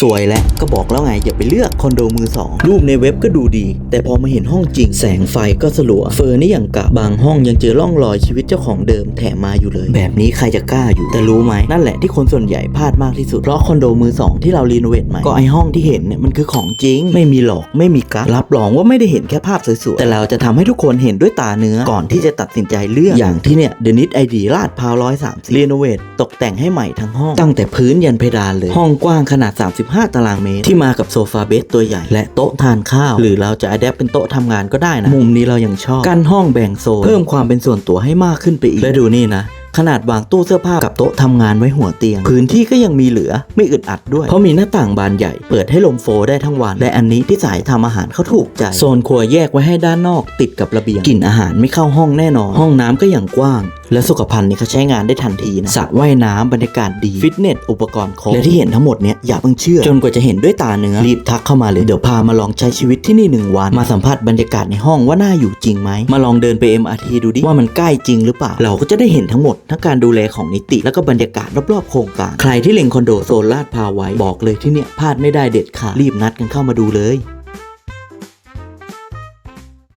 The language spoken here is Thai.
สวยและก็บอกแล้วไงอย่าไปเลือกคอนโดมือสองรูปในเว็บก็ดูดี แต่พอมาเห็นห้องจริง แสงไฟก็สลัว เฟอร์นี่อย่างกะบางห้องยังเจอร่องรอยชีวิตเจ้าของเดิมแถมมาอยู่เลย แบบนี้ใครจะกล้าอยู่แต่รู้ไหมนั่นแหละที่คนส่วนใหญ่พลาดมากที่สุดเพราะคอนโดมือสองที่เรารีโนเวทใหม่ก็ไอห้องที่เห็นเนี่ยมันคือของจริง ไม่มีหลอกไม่มีกักรับรองว่าไม่ได้เห็นแค่ภาพสวยๆแต่เราจะทำให้ทุกคนเห็นด้วยตาเนื้อก่อนที่จะตัดสินใจเลือกอย่างที่เนี่ยเดนิสไอดีลาดพาวร้อยสามสิบรีโนเวทตกแต่งให้ใหม่ทั้งห้องตั้งแต่พื้นยันเพดานเลยห้องกว้างขนาด35ตารางเมตร ที่มากับโซฟาเบสตัวใหญ่ และโต๊ะทานข้าว หรือเราจะอัดแอปเป็นโต๊ะทำงานก็ได้นะ มุมนี้เรายังชอบ กันห้องแบ่งโซน เพิ่มความเป็นส่วนตัวให้มากขึ้นไปอีก และดูนี่นะขนาดวางตู้เสื้อผ้ากับโต๊ะทำงานไว้หัวเตียง พื้นที่ก็ยังมีเหลือไม่อึดอัดด้วย เพราะมีหน้าต่างบานใหญ่เปิดให้ลมโฟได้ทั้งวัน และอันนี้ที่สายทำอาหารเขาถูกใจ โซนครัวแยกไว้ให้ด้านนอกติดกับระเบียงกลิ่นอาหารไม่เข้าห้องแน่นอน ห้องน้ำก็อย่างกว้างและสุขภัณฑ์นี่เขาใช้งานได้ทันทีนะสระว่ายน้ำบรรยากาศดี ฟิตเนส อุปกรณ์ครบ และที่เห็นทั้งหมดเนี้ยอย่าเพิ่งเชื่อ จนกว่าจะเห็นด้วยตาเนื้อ รีบทักเข้ามาเลย เดี๋ยวพามาลองใช้ชีวิตที่นี่หนึ่งวัน มาสัมผัสบรรยากาศในห้องว่าน่าอยู่จริงไหม มาลองเดินไป MRT ดูดิ ว่ามันใกล้จริงหรือเปล่า เราก็จะได้เห็นทั้งหมด ทั้งการดูแลของนิติแล้วก็บรรยากาศรอบๆโครงการ ใครที่เล็งคอนโดโซนลาดพร้าวไว้บอกเลยที่เนี่ยพลาดไม่ได้เด็ดขาดรีบนัดกันเข้ามาดูเลย